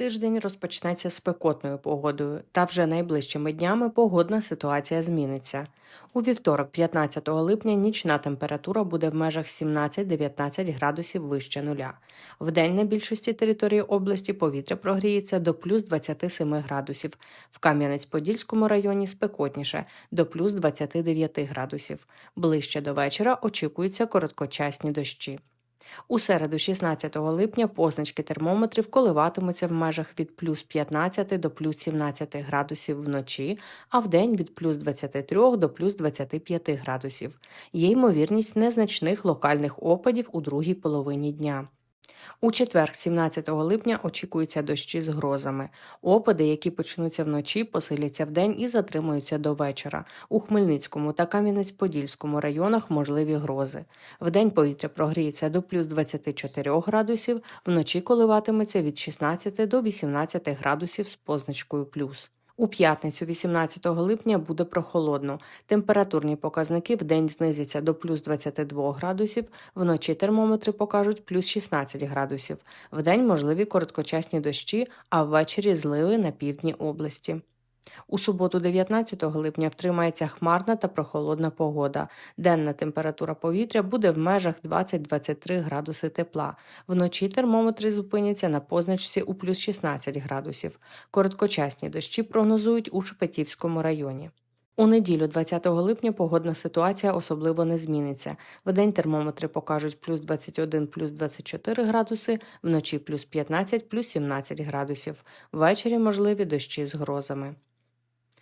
Тиждень розпочнеться спекотною погодою, та вже найближчими днями погодна ситуація зміниться. У вівторок, 15 липня, нічна температура буде в межах 17-19 градусів вище нуля. Вдень на більшості території області повітря прогріється до плюс 27 градусів. В Кам'янець-Подільському районі спекотніше до плюс 29 градусів. Ближче до вечора очікуються короткочасні дощі. У середу, 16 липня, позначки термометрів коливатимуться в межах від плюс 15 до плюс 17 градусів вночі, а вдень від плюс 23 до плюс 25 градусів. Є ймовірність незначних локальних опадів у другій половині дня. У четвер, 17 липня, очікуються дощі з грозами. Опади, які почнуться вночі, посиляться вдень і затримуються до вечора. У Хмельницькому та Кам'янець-Подільському районах можливі грози. Вдень повітря прогріється до плюс 24 градусів, вночі коливатиметься від 16 до 18 градусів з позначкою плюс. У п'ятницю, 18 липня, буде прохолодно. Температурні показники в день знизяться до плюс 22 градусів, вночі термометри покажуть плюс 16 градусів. Вдень можливі короткочасні дощі, а ввечері зливи на півдні області. У суботу, 19 липня, втримається хмарна та прохолодна погода. Денна температура повітря буде в межах 20-23 градуси тепла. Вночі термометри зупиняться на позначці у плюс 16 градусів. Короткочасні дощі прогнозують у Шепетівському районі. У неділю, 20 липня, погодна ситуація особливо не зміниться. Вдень термометри покажуть плюс 21, плюс 24 градуси, вночі плюс 15, плюс 17 градусів. Ввечері можливі дощі з грозами.